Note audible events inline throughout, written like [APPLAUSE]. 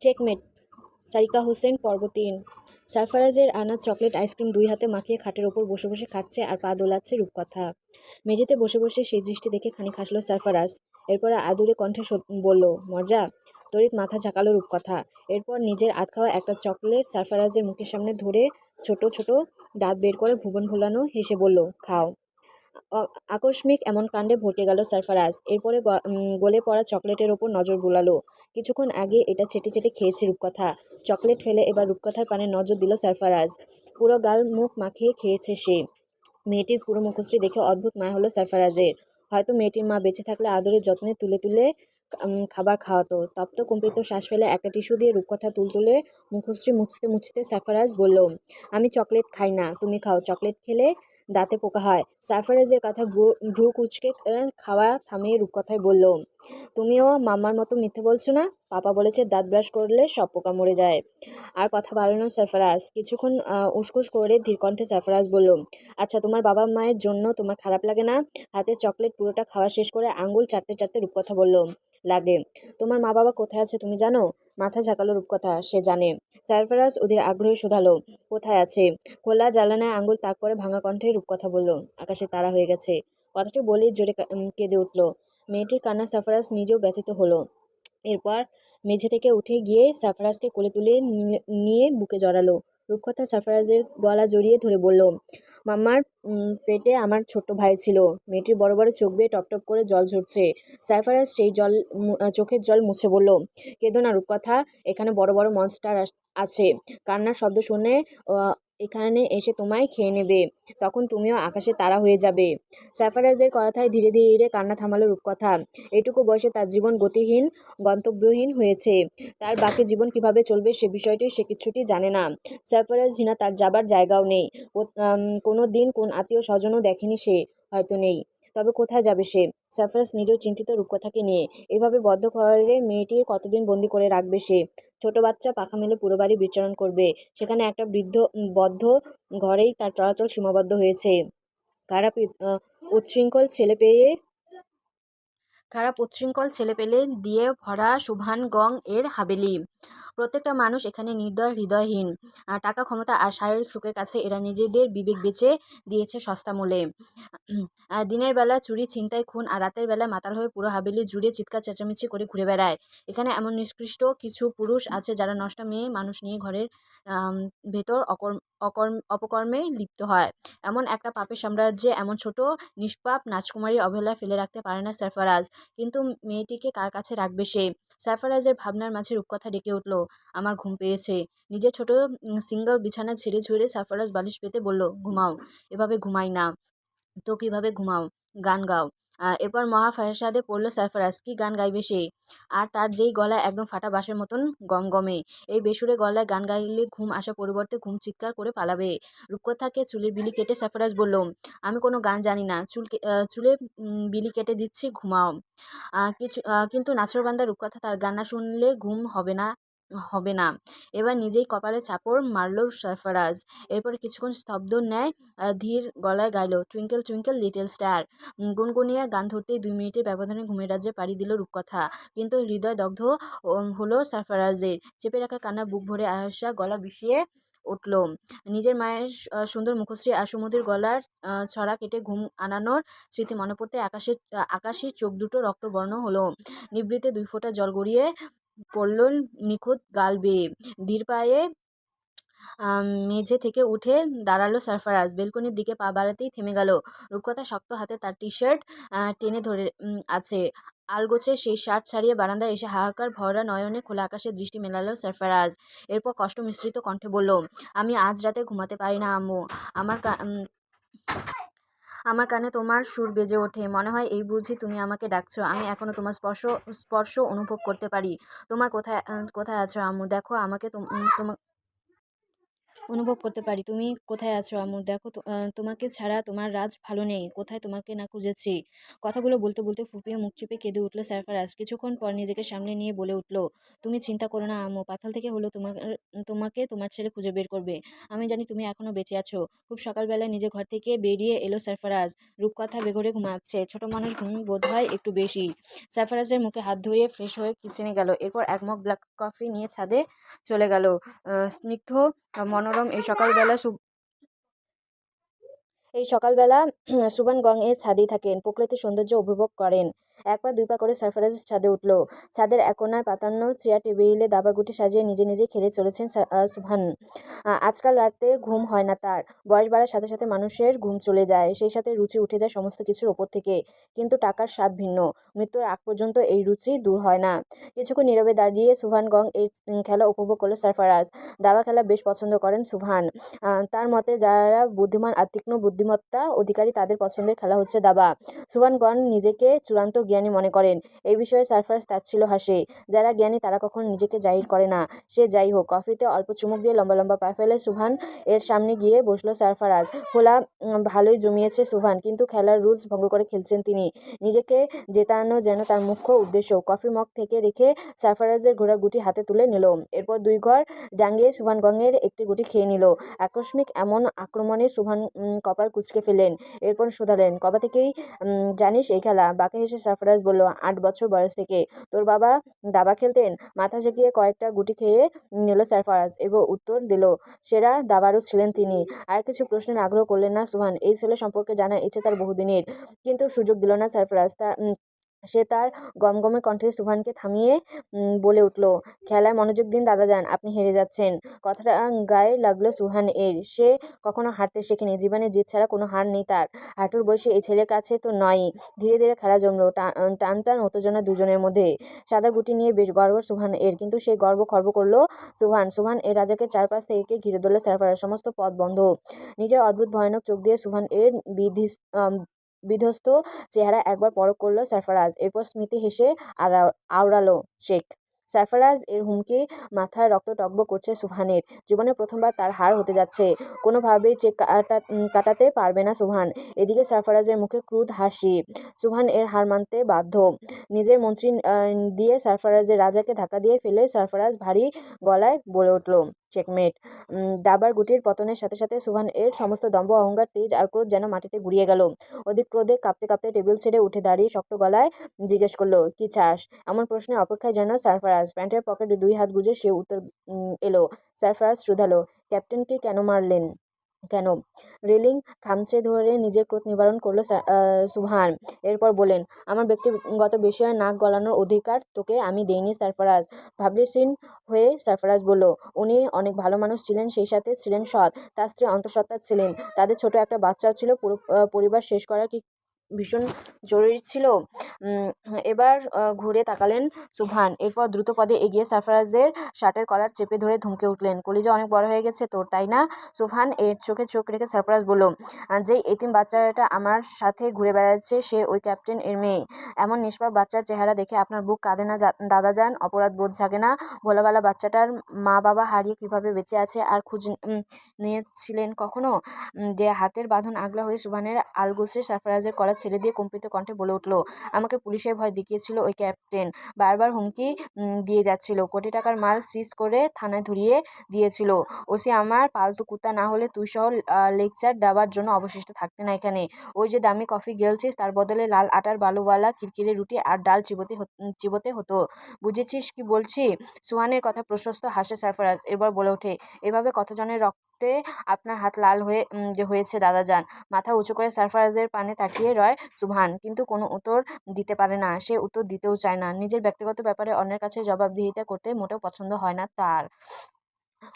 Checkmate, Sarika Hossain পর্ব তিন সারফারাজের আনা চকলেট আইসক্রিম দুই হাতে মাখিয়ে খাটের ওপর বসে বসে খাচ্ছে আর পা দোলাচ্ছে রূপকথা। মেঝেতে বসে বসে সেই দৃষ্টি দেখে খানিক হাসলো সারফারাজ। এরপর আদুরে কণ্ঠে বলল, মজা? তড়িৎ মাথা ঝাঁকালো রূপকথা। এরপর নিজের আধ খাওয়া একটা চকলেট সারফারাজের মুখের সামনে ধরে ছোট ছোট দাঁত বের করে ভুবন ভোলানো হেসে বলল, খাও। আকস্মিক এমন কাণ্ডে ভরকে গেল সারফারাজ। এরপরে গলে পড়া চকলেটের ওপর নজর বুলালো। কিছুক্ষণ আগে এটা চেটে চেটে খেয়েছে রূপকথা। চকলেট ফেলে এবার রূপকথার পানে নজর দিল সারফারাজ। পুরো গাল মুখ মাখিয়ে খেয়েছে সে। মেয়েটির পুরো মুখশ্রী দেখে অদ্ভুত মায়া হলো সারফারাজের। হয়তো মেয়েটির মা বেঁচে থাকলে আদরের যত্নে তুলে তুলে খাবার খাওয়াতো। তপ্ত কম্পিত শ্বাস ফেলে একটা টিস্যু দিয়ে রূপকথা তুল তুলে মুখশ্রী মুছতে মুছতে সারফারাজ বলল, আমি চকলেট খাই না, তুমি খাও। চকলেট খেলে দাঁতে পোকা হয়। সারফারাজের কথা ভ্রু কুচকে খাওয়া থামিয়ে রূপকথায় বলল তুমিও মাম্মার মতো মিথ্যে বলছো না? পাপা বলেছে দাঁত ব্রাশ করলে সব পোকা মরে যায়। আর কথা বাড়ানো সারফারাজ কিছুক্ষণ আহ, উসখুস করে ধীরকণ্ঠে সারফারাজ বলল আচ্ছা তোমার বাবা মায়ের জন্য তোমার খারাপ লাগে না? হাতে চকলেট পুরোটা খাওয়া শেষ করে আঙ্গুল চাটতে চাটতে রূপকথা বলল লাগে। তোমার মা বাবা কোথায় আছে তুমি জানো? মাথা ঝাঁকালো রূপকথা। সে জানে, সারফারাজ ওদের আগ্রহে শোধালো, কোথায় আছে? খোলা জ্বালানায় আঙুল তাক করে ভাঙা কণ্ঠে রূপকথা বলল, আকাশে তারা হয়ে গেছে। কথাটি বলেই জোরে কেঁদে উঠল। মেয়েটির কান্না সারফারাজ নিজেও ব্যথিত হলো। এরপর মেঝে থেকে উঠে গিয়ে সারফারাজকে কোলে তুলে নিয়ে বুকে জড়ালো। রূপকথা সারফারাজের গলা জড়িয়ে ধরে বলল, মাম্মার পেটে আমার ছোট্ট ভাই ছিল। মেয়েটির বড় বড় চোখ বেয়ে টপ টপ করে জল ঝরছে। সাইফারাজ সেই জল চোখের জল মুছে বলল, কেঁদো না রূপকথা, এখানে বড় বড় মনস্টার আছে। কান্নার শব্দ শুনে এখানে এসে তোমায় খেয়ে নেবে। তখন তুমিও আকাশে তারা হয়ে যাবে। সাফারাজের কথায় ধীরে ধীরে কান্না থামালো রূপকথা। এটুকু বয়সে তার জীবন গতিহীন, গন্তব্যহীন হয়েছে। তার বাকি জীবন কীভাবে চলবে সে বিষয়টি সে কিছুটি জানে না। সারফারাজ হিনা তার যাবার জায়গাও নেই। কোনো দিন কোন আত্মীয় স্বজনও দেখেনি সে, হয়তো নেই। তবে কোথায় যাবে সে? সারফারাজ নিজেও চিন্তিত রূপকথাকে নিয়ে। এভাবে বদ্ধ ঘরে মেয়েটি কতদিন বন্দি করে রাখবে সে? ছোট বাচ্চা পাখা মেলে পুরো বাড়ি বিচরণ করবে। সেখানে একটা বৃদ্ধ, বদ্ধ ঘরেই তার চলাচল সীমাবদ্ধ হয়েছে। কারা উচ্ছৃঙ্খল ছেলে পেয়ে খারাপ উচ্ছৃঙ্খল ছেলেপেলে দিয়ে ভরা শুভানগং এর হাবেলি। প্রত্যেকটা মানুষ এখানে নির্দয়, হৃদয়হীন। টাকা, ক্ষমতা আর শারীরিক সুখের কাছে এরা নিজেদের বিবেক বেচে দিয়েছে সস্তা মূলে। দিনের বেলা চুরি, ছিনতাই, খুন আর রাতের বেলা মাতাল হয়ে পুরো হাবেলি জুড়ে চিৎকার, চেঁচামেচি করে ঘুরে বেড়ায়। এখানে এমন নিষ্কৃষ্ট কিছু পুরুষ আছে যারা নষ্ট মেয়ে মানুষ নিয়ে ঘরের ভেতর অকর্ম অপকর্মে লিপ্ত হয়। এমন একটা পাপের সাম্রাজ্যে এমন ছোট নিষ্পাপ রাজকুমারীর অবহেলায় ফেলে রাখতে পারে না সারফারাজ। কিন্তু মেয়েটিকে কার কাছে রাখবে সে? সারফারাজের ভাবনার মাঝে রূপকথা ডেকে উঠল, আমার ঘুম পেয়েছে। নিজের ছোট সিঙ্গল বিছানা ছেড়ে ঝুড়ে সারফারাজ বালিশ পেতে বলল, ঘুমাও। এভাবে ঘুমাই না। তো কীভাবে ঘুমাও? গান গাও। এরপর মহা ফায়সাদে পড়ল সারফারাজ কি গান গাইবে সে? আর তার যেই গলায় একদম ফাটা বাঁশের মতন গমগমে, এই বেসুরে গলায় গান গাইলে ঘুম আসা পরিবর্তে ঘুম চিৎকার করে পালাবে। রূপকথাকে চুলের বিলি কেটে সারফারাজ বলল, আমি কোনো গান জানি না। চুল চুলে বিলি কেটে দিচ্ছি, ঘুমাও। কিছু কিন্তু নাচরবান্দা রূপকথা তার গান না শুনলে ঘুম হবে না। হবে না। এবার নিজেই কপালে চাপড় মারল সারফারাজ এরপর কিছুক্ষণ স্তব্ধ আহ, ধীর গলায় গাইল টুইঙ্কেল টুইঙ্কেল লিটল স্টার। গুনগুনিয়া গান ধরতেই দুই মিনিটের ব্যবধানে ঘুমের রাজ্যে পাড়ি দিল রূপকথা। কিন্তু হৃদয় দগ্ধ হলো সারফারাজের চেপে রাখা কান্না বুক ভরে আহসা গলা বিষিয়ে উঠল। নিজের মায়ের সুন্দর মুখশ্রী আর সুমধুর গলার ছড়া কেটে ঘুম আনানোর স্মৃতি মনে পড়তে আকাশের আকাশি চোখ দুটো রক্তবর্ণ হলো। নিবৃতে দুই ফোঁটা জল গড়িয়ে পড়ল নিখুঁত গাল বেয়ে। ধীর পায়ে মেঝে থেকে উঠে দাঁড়াল সারফারাজ। বেলকনির দিকে পা বাড়াতেই থেমে গেল। রূপকথা শক্ত হাতে তার টি শার্ট টেনে ধরে আছে। আলগোছে সেই শার্ট ছাড়িয়ে বারান্দায় এসে হাহাকার ভরা নয়নে খোলা আকাশের দৃষ্টি মেলালো সারফারাজ। এরপর কষ্ট মিশ্রিত কণ্ঠে বলল, আমি আজ রাতে ঘুমাতে পারি না, আম্মু। আমার আমার কানে তোমার সুর বেজে ওঠে। মনে হয় এই বুঝি তুমি আমাকে ডাকছো। আমি এখনও তোমার স্পর্শ স্পর্শ অনুভব করতে পারি। তোমার কোথায় কোথায় আছো আম্মু? দেখো, আমাকে তোম- অনুভব করতে পারি। তুমি কোথায় আছো আম্মু? দেখো তোমাকে ছাড়া তোমার রাজ ভালো নেই। কোথায় তোমাকে না খুঁজেছি? কথাগুলো বলতে বলতে ফুপিয়ে মুখ চেপে কেঁদে উঠল সারফারাজ কিছুক্ষণ পর নিজেকে সামনে নিয়ে বলে উঠল, তুমি চিন্তা করো না আম্মু, পাতাল থেকে হলো তোমার, তোমাকে তোমার ছেলে খুঁজে বের করবে। আমি জানি তুমি এখনও বেঁচে আছো। খুব সকালবেলায় নিজের ঘর থেকে বেরিয়ে এলো সারফারাজ রূপকথা বেঘরে ঘুমাচ্ছে। ছোট মানুষ ঘুম বোধ হয় একটু বেশি। সারফারাজের মুখে হাত ধুয়ে ফ্রেশ হয়ে কিচেনে গেল। এরপর এক মগ ব্ল্যাক কফি নিয়ে ছাদে চলে গেল। স্নিগ্ধ মনোরম এই সকালবেলা এই সকালবেলা [CLEARS THROAT] সুবান ছাদেই থাকেন। প্রকৃতির সৌন্দর্য উপভোগ করেন। এক পা দুই পা করে সারফারাজ ছাদে উঠল। ছাদের এক কোনায় পাতান্ন চেয়ার টেবিলে দাবার গুটি সাজিয়ে নিজে নিজে খেলে চলেছেন সা- আহ, সুবহান। আহ, আজকাল রাতে ঘুম হয় না তার। বয়স বাড়ার সাথে সাথে মানুষের ঘুম চলে যায়। সেই সাথে রুচি উঠে যায় সমস্ত কিছুর ওপর থেকে। কিন্তু টাকার স্বাদ ভিন্ন। মৃত্যুর আগ পর্যন্ত এই রুচি দূর হয় না। কিছুক্ষণ নীরবে দাঁড়িয়ে সুভান গং এই খেলা উপভোগ করল সারফারাজ। দাবা খেলা বেশ পছন্দ করেন সুভান তার মতে যারা বুদ্ধিমান আর বুদ্ধিমত্তা অধিকারী তাদের পছন্দের খেলা হচ্ছে দাবা। সুভানগণ নিজেকে চূড়ান্ত জ্ঞানী মনে করেন। এই বিষয়ে সারফারাজ তাচ্ছিল হাসে। যারা জ্ঞানী, তারা কখনো নিজেকে জাহির করে না। সে যাই হোক, কফিতে অল্প চুমুক দিয়ে লম্বা লম্বা পা ফেলে সুভান এর সামনে গিয়ে বসল সারফারাজ। খোলা ভালোই জমিয়েছে সুভান, কিন্তু খেলার রুলস ভঙ্গ করে খেলছেন তিনি। নিজেকে জেতানো যেন তার মুখ্য উদ্দেশ্য। কফি মগ থেকে রেখে সারফারাজের ঘোড়ার গুটি হাতে তুলে নিল। এরপর দুই ঘর ডাঙ্গিয়ে সুভানগঙের একটি গুটি খেয়ে নিল। আকস্মিক এমন আক্রমণে সুভান কপাল কুচকে ফেলেন এরপর শোধালেন, কবে থেকেই জানিস এই খেলা? বাঁকে হেসে সারফারাজ বলল, আট বছর বয়স থেকে তোর বাবা দাবা খেলতেন মাথা ঝেঁকিয়ে কয়েকটা গুটি খেয়ে নিল সরফরাজ এবং উত্তর দিল, সেরা দাবারও ছিলেন তিনি আর কিছু প্রশ্নের আগ্রহ করলেন না সুহান। এই ছেলে সম্পর্কে জানার ইচ্ছে তার বহুদিনের, কিন্তু সুযোগ দিল না সরফরাজ তার সে তার গমগমে কণ্ঠে সুভানকে থামিয়ে বলে উঠল খেলায় মনোযোগ দিন দাদা যান আপনি হেরে যাচ্ছেন। কথাটা গায়ে লাগল সুহান এর। সে কখনো হারতে শেখেনি জীবনে জিত ছাড়া কোনো হার নেই তার। হাঁটুর বয়সে এই ছেলের কাছে তো নয়ই। ধীরে ধীরে খেলা জমলো টান টান উত্তেজনা দুজনের মধ্যে। সাদা গুটি নিয়ে বেশ গর্ব সুহান এর কিন্তু সেই গর্ব খর্ব করল সুহান। সুহান এর রাজাকে চারপাশ থেকে ঘিরে ধরলো সারফারাজ সমস্ত পথ বন্ধ। নিজের অদ্ভুত ভয়ানক চোখ দিয়ে সুহান এর আম, বিধ্বস্ত চেহারা একবার পরখ করল সারফারাজ। এরপর স্মৃতি হেসে আওড়ালো শেখ। সারফারাজ এর হুমকি মাথায় রক্ত টকবক করছে সুহানের জীবনে প্রথমবার তার হার হতে যাচ্ছে। কোনোভাবেই চেক কাটা কাটাতে পারবে না সুহান এদিকে সারফারাজের মুখে ক্রুধ হাসি। সুহান এর হার মানতে বাধ্য। নিজের মন্ত্রী দিয়ে সারফারাজের রাজাকে ধাক্কা দিয়ে ফেলে সারফারাজ ভারী গলায় বলে উঠল চেকমেট। দাবার গুটির পতনের সাথে সাথে সুভান এর সমস্ত দম্ভ, অহংকার, তেজ আর ক্রোধ যেন মাটিতে গুড়িয়ে গেল। অধিক ক্রোধে কাঁপতে কাঁপতে টেবিল ছেড়ে উঠে দাঁড়িয়ে শক্ত গলায় জিজ্ঞেস করল, কি চাস? এমন প্রশ্নে অপেক্ষায় যেন সারফারাজ প্যান্টের পকেটে দুই হাত গুজে সে উত্তর এলো। সারফারাজ শুধালো, ক্যাপ্টেনকে কেন মারলেন? কেন? রেলিং খামচে ধরে নিজের ক্রোধ নিবারণ করল সুহান এরপর বলেন আমার ব্যক্তিগত বিষয়ে নাক গলানোর অধিকার তোকে আমি দেইনি, সারফরাজ। ভাবলেশীন হয়ে সারফরাজ বলল, উনি অনেক ভালো মানুষ ছিলেন, সেই সাথে ছিলেন সৎ। তার স্ত্রী অন্তঃসত্ত্বা ছিলেন। তাদের ছোট একটা বাচ্চাও ছিল, পুরো পরিবার শেষ করার কি ভীষণ জরুরি ছিল। এবার ঘুরে তাকালেন সুবহান এরপর দ্রুত পদে এগিয়ে সারফারাজের শার্টের কলার চেপে ধরে ধমকে উঠলেন। কলিজা অনেক বড় হয়ে গেছে তোর, তাই না? সুফান এর চোখে চোখ রেখে সারফারাজ বলল যে এতিম বাচ্চাটা আমার সাথে ঘুরে বেড়াচ্ছে, সে ওই ক্যাপ্টেন এর মেয়ে। এমন নিষ্পাপ বাচ্চার চেহারা দেখে আপনার বুক কাঁদে না দাদা যান, অপরাধ বোধ জাগে না। ভোলাবেলা বাচ্চাটার মা বাবা হারিয়ে কীভাবে বেঁচে আছে আর খুঁজ নিয়েছিলেন কখনো? যে হাতের বাঁধন আগলা হয়ে সুবহানের আলগোছে সারফারাজের কলা ছেড়ে দিয়ে কম্পিত কণ্ঠে বলে উঠল, আমাকে পুলিশের ভয় দেখিয়েছিল ওই ক্যাপ্টেন। বারবার হুমকি দিয়ে যাচ্ছিল। কোটি টাকার মাল সিজ করে থানায় ধরিয়ে দিয়েছিল। ওসি, আমার পালতু কুত্তা না হলে তুই সহ লেকচার দেওয়ার জন্য অবশিষ্ট থাকতে না এখানে। ওই যে দামি কফি গেলছিস, তার বদলে লাল আটার বালুওয়ালা কিরকিরে রুটি আর ডাল চিবোতে চিবোতে হতো। বুঝেছিস কি বলছি? সুহানের কথা প্রশস্ত হাসে সারফারাজ এবার বলে ওঠে, এভাবে কতজনের রক্তে আপনার হাত লাল হয়ে হয়েছে দাদা যান। মাথা উঁচু করে সারফারাজের পানে তাকিয়ে রয়, সুবহান। কিন্তু কোনো উত্তর দিতে পারে না। সে উত্তর দিতেও চায় না। নিজের ব্যক্তিগত ব্যাপারে অন্যের কাছে জবাবদিহিতা করতে মোটেও পছন্দ হয় না তার।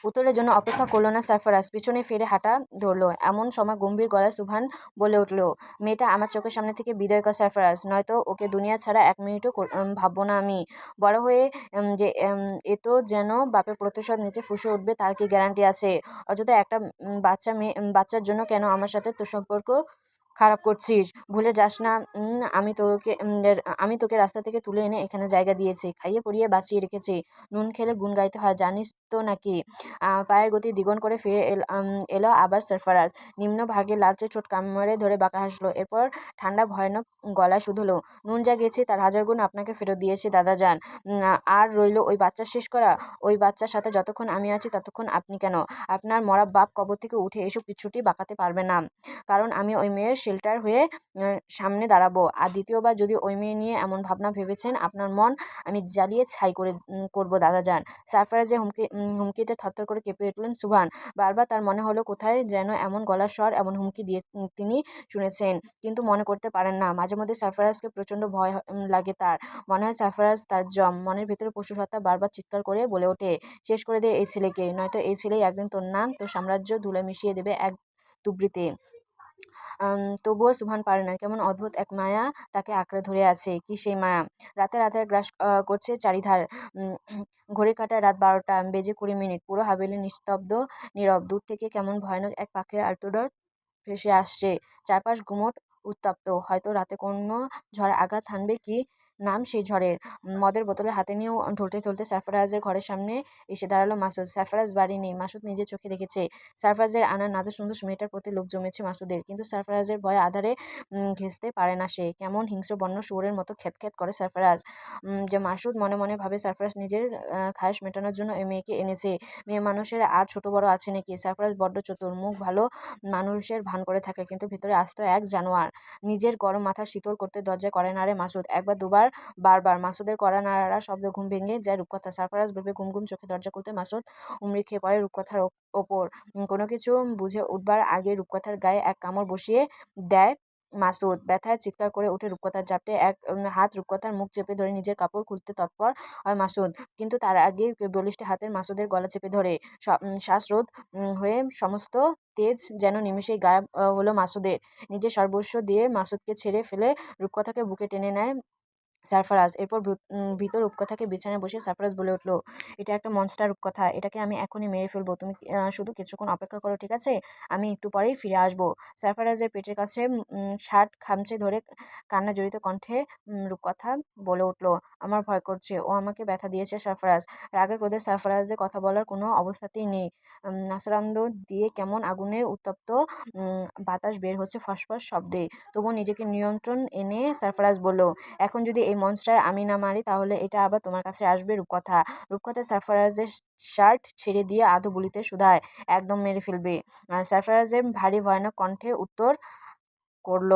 উত্তরের জন্য অপেক্ষা করল না সারফারাজ পিছনে ফিরে হাঁটা ধরলো, এমন সময় গম্ভীর গলায় সুবহান বলে উঠল, মেয়েটা আমার চোখের সামনে থেকে বিদায় কর সারফারাজ নয়তো ওকে দুনিয়া ছাড়া এক মিনিটও ভাববো না আমি। বড় হয়ে যে এ তো যেন বাপের প্রতিশোধ নিতে ফুসে উঠবে, তার কি গ্যারান্টি আছে? অযথা একটা বাচ্চা মেয়ে বাচ্চার জন্য কেন আমার সাথে তোর সম্পর্ক খারাপ করছিস। ভুলে যাস না। আমি তোকে আমি তোকে রাস্তা থেকে তুলে এনে এখানে জায়গা দিয়েছি। খাইয়ে পরিয়ে বাঁচিয়ে রেখেছি। নুন খেলে গুণ গাইতে হয়, জানিস তো নাকি? পায়ের গতি দ্বিগুণ করে ফিরে এল- আবার সারফারাজ। নিম্ন ভাগে লালচে ঠোঁট কামড়ে ধরে বাঁকা হাসলো। এরপর ঠান্ডা ভয়ানক গলায় শুধলো। নুন যা গেছে তার হাজার গুণ আপনাকে ফেরত দিয়েছি, দাদা যান আর রইল ওই বাচ্চা শেষ করা। ওই বাচ্চার সাথে যতক্ষণ আমি আছি ততক্ষণ আপনি কেন? আপনার মরা বাপ কবর থেকে উঠে এসব কিছুটি বাঁকাতে পারবে না। কারণ আমি ওই মেয়ের শেল্টার হয়ে সামনে দাঁড়াবো। আর দ্বিতীয়বার যদি ওই মেয়ে নিয়ে এমন ভাবনা ভেবেছেন, আপনার মন আমি জ্বালিয়ে ছাই করে করব দাদা যান সারফারাজে হুমকি হুমকিতে থরথর করে কেঁপে উঠলেন সুভান, বারবার তার মনে হলো কোথায় যেন এমন গলার স্বর, এমন হুমকি দিয়ে তিনি শুনেছেন, কিন্তু মনে করতে পারেন না। মাঝে মধ্যে সারফারাজকে প্রচণ্ড ভয় লাগে তার। মনে হয় সারফারাজ তার জম। মনের ভেতরে পশু সত্তা বারবার চিৎকার করে বলে ওঠে, শেষ করে দে এই ছেলেকে, নয়তো এই ছেলেই একদিন তোর নাম, তোর সাম্রাজ্য ধুলে মিশিয়ে দেবে এক তুবড়িতে তবুও সুভান পারে না। কেমন অদ্ভুত এক মায়া তাকে আঁকড়ে ধরে আছে। কি সেই মায়া? রাতে রাতে গ্রাস করছে চারিধার। ঘড়ি কাটায় রাত বারোটা, বেজে কুড়ি মিনিট। পুরো হাবিলে নিস্তব্ধ, নীরব। দূর থেকে কেমন ভয়ানক এক পাখির আর্তডর ভেসে আসছে। চারপাশ ঘুমট উত্তপ্ত। হয়তো রাতে কোনো ঝড় আঘাত হানবে কি নাম সেই ঝড়ের। মদের বোতলে হাতে নিয়েও ঢলতে ঢলতে সারফারাজের ঘরের সামনে এসে দাঁড়াল মাসুদ। সারফারাজ বাড়ি নেই, মাসুদ নিজে চোখে দেখেছে। সারফারাজের আনা নাদু সুন্দর মেয়েটার প্রতি লোক জমেছে মাসুদের, কিন্তু সারফারাজের ভয়ে আধারে ঘেঁষতে পারে না সে। কেমন হিংস্র বন্য শুয়োরের মতো খ্যাত খ্যাত করে সারফারাজ। যে মাসুদ মনে মনে ভাবে সারফারাজ নিজের খায়েশ মেটানোর জন্য এই মেয়েকে এনেছে। মেয়ে মানুষের আর ছোট বড় আছে নাকি? সারফারাজ বড্ড চতুর, মুখ ভালো মানুষের ভান করে থাকে, কিন্তু ভিতরে আস্ত এক জানোয়ার। নিজের গরম মাথা শীতল করতে দরজা করে না রে মাসুদ। একবার দুবার বারবার মাসুদের কড়া নাড়া শব্দ ঘুম ভেঙে যায় রূপকথা। সারফারাজ ভেবে ঘুম ঘুম চোখে দরজা খুলতে মাসুদ উমড়ি খেয়ে পড়ে রূপকথার ওপর। কোনো কিছু বুঝে উঠবার আগে রূপকথার গায়ে এক কামড় বসিয়ে দেয় মাসুদ। ব্যথায় চিৎকার করে উঠে রূপকথার জাপটে এক হাত রূপকথার মুখ চেপে ধরে নিজের কাপড় খুলতে তৎপর হয় মাসুদ। কিন্তু তার আগে বলিষ্ঠ হাতের মাসুদের গলা চেপে ধরে। শ্বাসরোধ হয়ে সমস্ত তেজ যেন নিমেষেই আহ, হলো মাসুদের। নিজের সর্বস্ব দিয়ে মাসুদকে ছেড়ে ফেলে রূপকথাকে বুকে টেনে নেয় সারফারাজ। এরপর ভূত- রূপকথাকে বিছানায় বসে সারফারাজ বলে উঠল, এটা একটা মনস্টার রূপকথা, এটাকে আমি এখনই মেরে ফেলব। তুমি শুধু কিছুক্ষণ অপেক্ষা করো, ঠিক আছে? আমি একটু পরেই ফিরে আসব। সারফারাজের পেটের কাছে শার্ট খামচে ধরে কান্না জড়িত কণ্ঠে রূপকথা বলে উঠল, আমার ভয় করছে, ও আমাকে ব্যথা দিয়েছে সারফারাজ। রাগে ক্রোধে সারফারাজের কথা বলার কোনো অবস্থাতেই নেই। নাসারান্দ দিয়ে কেমন আগুনের উত্তপ্ত বাতাস বের হচ্ছে ফসফস শব্দে। তবুও নিজেকে নিয়ন্ত্রণ এনে সারফারাজ বলল, এখন যদি এই মনস্টার আমি না মারি, তাহলে এটা আবার তোমার কাছে আসবে রূপকথা। রূপকথা সারফারাজের শার্ট ছেড়ে দিয়ে আধো বুলিতে শুধায়, একদম মেরে ফেলবে। সারফারাজের ভারী ভয়ানক কণ্ঠে উত্তর করল,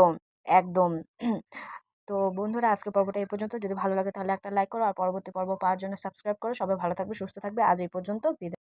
একদম। তো বন্ধুরা, আজকের পর্বটা এই পর্যন্ত। যদি ভালো লাগে তাহলে একটা লাইক করো, আর পরবর্তী পর্ব পাওয়ার জন্য সাবস্ক্রাইব করো। সবাই ভালো থাকবে, সুস্থ থাকবে। আজ এই পর্যন্ত বিদায়।